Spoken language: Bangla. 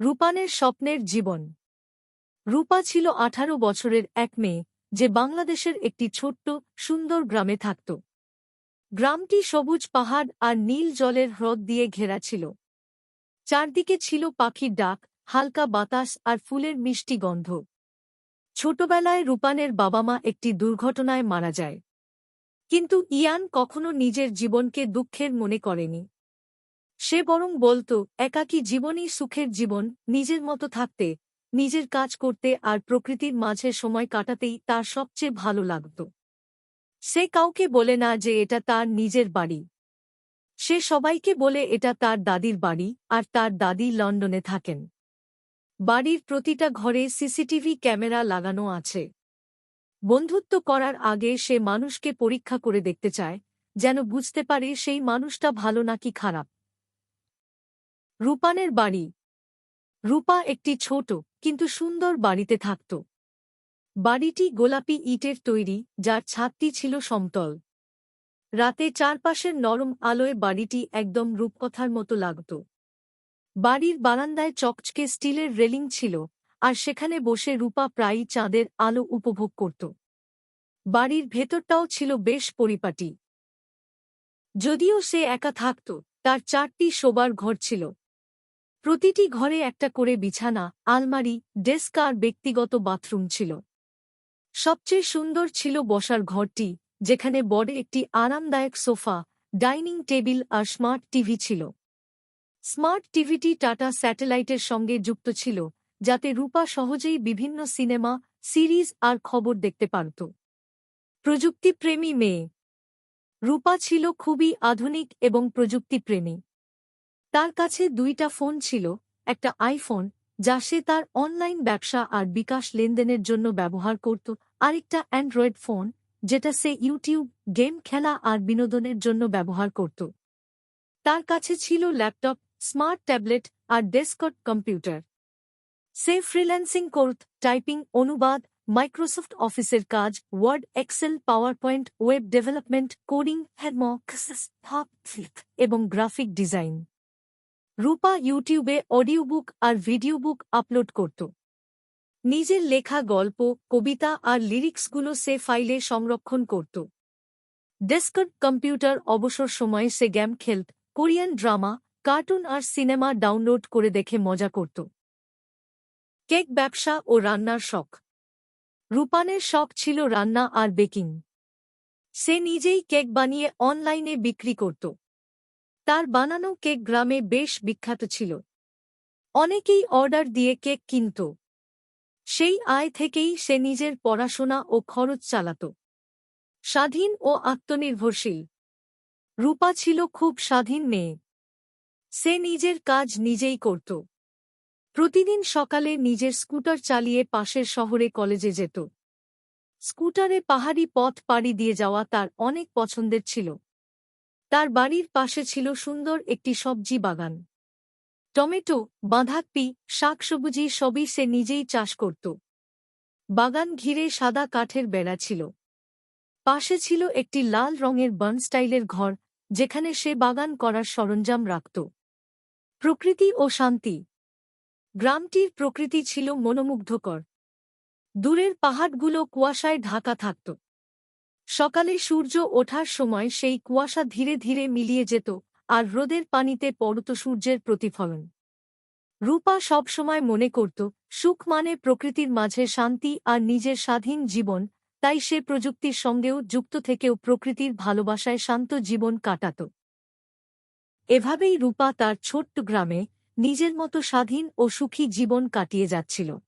রূপানের স্বপ্নের জীবন। রূপা ছিল আঠারো বছরের এক মেয়ে, যে বাংলাদেশের একটি ছোট্ট, সুন্দর গ্রামে থাকত। গ্রামটি সবুজ পাহাড় আর নীল জলের হ্রদ দিয়ে ঘেরা ছিল। চারদিকে ছিল পাখির ডাক, হালকা বাতাস আর ফুলের মিষ্টি গন্ধ। ছোটবেলায় রূপানের বাবা মা একটি দুর্ঘটনায় মারা যায়। কিন্তু ইয়ান কখনো নিজের জীবনকে দুঃখের মনে করেনি। সে বরং বলত, একাকী জীবনই সুখের জীবন, নিজের মতো থাকতে, নিজের কাজ করতে আর প্রকৃতির মাঝে সময় কাটাতেই তার সবচেয়ে ভালো লাগত। সে কাউকে বলে না যে এটা তার নিজের বাড়ি। সে সবাইকে বলে এটা তার দাদির বাড়ি আর তার দাদি লন্ডনে থাকেন। বাড়ির প্রতিটা ঘরে সিসিটিভি ক্যামেরা লাগানো আছে। বন্ধুত্ব করার আগে সে মানুষকে পরীক্ষা করে দেখতে চায়, যেন বুঝতে পারে সেই মানুষটা ভালো নাকি খারাপ। রূপানের বাড়ি। রূপা একটি ছোট, কিন্তু সুন্দর বাড়িতে থাকত। বাড়িটি গোলাপি ইটের তৈরি, যার ছাদটি ছিল সমতল। রাতে চারপাশের নরম আলোয় বাড়িটি একদম রূপকথার মতো লাগত। বাড়ির বারান্দায় চকচকে স্টিলের রেলিং ছিল, আর সেখানে বসে রূপা প্রায়ই চাঁদের আলো উপভোগ করত। বাড়ির ভেতরটাও ছিল বেশ পরিপাটি। যদিও সে একা থাকত, তার চারটি শোবার ঘর ছিল। প্রতিটি ঘরে একটা করে বিছানা, আলমারি, ডেস্ক আর ব্যক্তিগত বাথরুম ছিল। সবচেয়ে সুন্দর ছিল বসার ঘরটি, যেখানে বড় একটি আরামদায়ক সোফা, ডাইনিং টেবিল আর স্মার্ট টিভি ছিল। স্মার্ট টিভিটি টাটা স্যাটেলাইটের সঙ্গে যুক্ত ছিল, যাতে রূপা সহজেই বিভিন্ন সিনেমা, সিরিজ আর খবর দেখতে পারত। প্রযুক্তিপ্রেমী মেয়ে। রূপা ছিল খুবই আধুনিক এবং প্রযুক্তিপ্রেমী। তার কাছে দুইটা ফোন ছিল, একটা আইফোন, যা সে তার অনলাইন ব্যবসা আর বিকাশ লেনদেনের জন্য ব্যবহার করত, আরেকটা অ্যান্ড্রয়েড ফোন, যেটা সে ইউটিউব, গেম খেলা আর বিনোদনের জন্য ব্যবহার করত। তার কাছে ছিল ল্যাপটপ, স্মার্ট ট্যাবলেট আর ডেস্কট কম্পিউটার। সে ফ্রিল্যান্সিং করত, টাইপিং অনুবাদ, মাইক্রোসফট অফিসের কাজ, Word, Excel PowerPoint web development, coding এবং গ্রাফিক ডিজাইন। রূপা ইউটিউবে অডিও বুক আর ভিডিও বুক আপলোড করত। নিজের লেখা, গল্প, কবিতা আর লিরিক্সগুলো সে ফাইলে সংরক্ষণ করত। ডেস্কট কম্পিউটার অবসর সময়ে সে গেম খেলত, কোরিয়ান ড্রামা, কার্টুন আর সিনেমা ডাউনলোড করে দেখে মজা করত। কেক ব্যবসা ও রান্নার শখ। রূপানের শখ ছিল রান্না আর বেকিং। সে নিজেই কেক বানিয়ে অনলাইনে বিক্রি করত। তার বানানো কেক গ্রামে বেশ বিখ্যাত ছিল। অনেকেই অর্ডার দিয়ে কেক কিনত। সেই আয় থেকেই সে নিজের পড়াশোনা ও খরচ চালাত। স্বাধীন ও আত্মনির্ভরশীল। রূপা ছিল খুব স্বাধীন মেয়ে। সে নিজের কাজ নিজেই করত। প্রতিদিন সকালে নিজের স্কুটার চালিয়ে পাশের শহরে কলেজে যেত। স্কুটারে পাহাড়ি পথ পাড়ি দিয়ে যাওয়া তার অনেক পছন্দের ছিল। তার বাড়ির পাশে ছিল সুন্দর একটি সবজি বাগান। টমেটো, বাঁধাকপি, শাকসবুজি সবই সে নিজেই চাষ করত। বাগান ঘিরে সাদা কাঠের বেড়া ছিল। পাশে ছিল একটি লাল রঙের বার্ন স্টাইলের ঘর, যেখানে সে বাগান করার সরঞ্জাম রাখত। প্রকৃতি ও শান্তি। গ্রামটির প্রকৃতি ছিল মনোমুগ্ধকর। দূরের পাহাড়গুলো কুয়াশায় ঢাকা থাকত। সকালে সূর্য ওঠার সময় সেই কুয়াশা ধীরে ধীরে মিলিয়ে যেত, আর রোদের পানিতে পড়ত সূর্যের প্রতিফলন। রূপা সবসময় মনে করত, সুখ মানে প্রকৃতির মাঝে শান্তি আর নিজের স্বাধীন জীবন, তাই সে প্রযুক্তির সঙ্গেও যুক্ত থেকেও প্রকৃতির ভালোবাসায় শান্ত জীবন কাটাত। এভাবেই রূপা তার ছোট্ট গ্রামে নিজের মতো স্বাধীন ও সুখী জীবন কাটিয়ে যাচ্ছিল।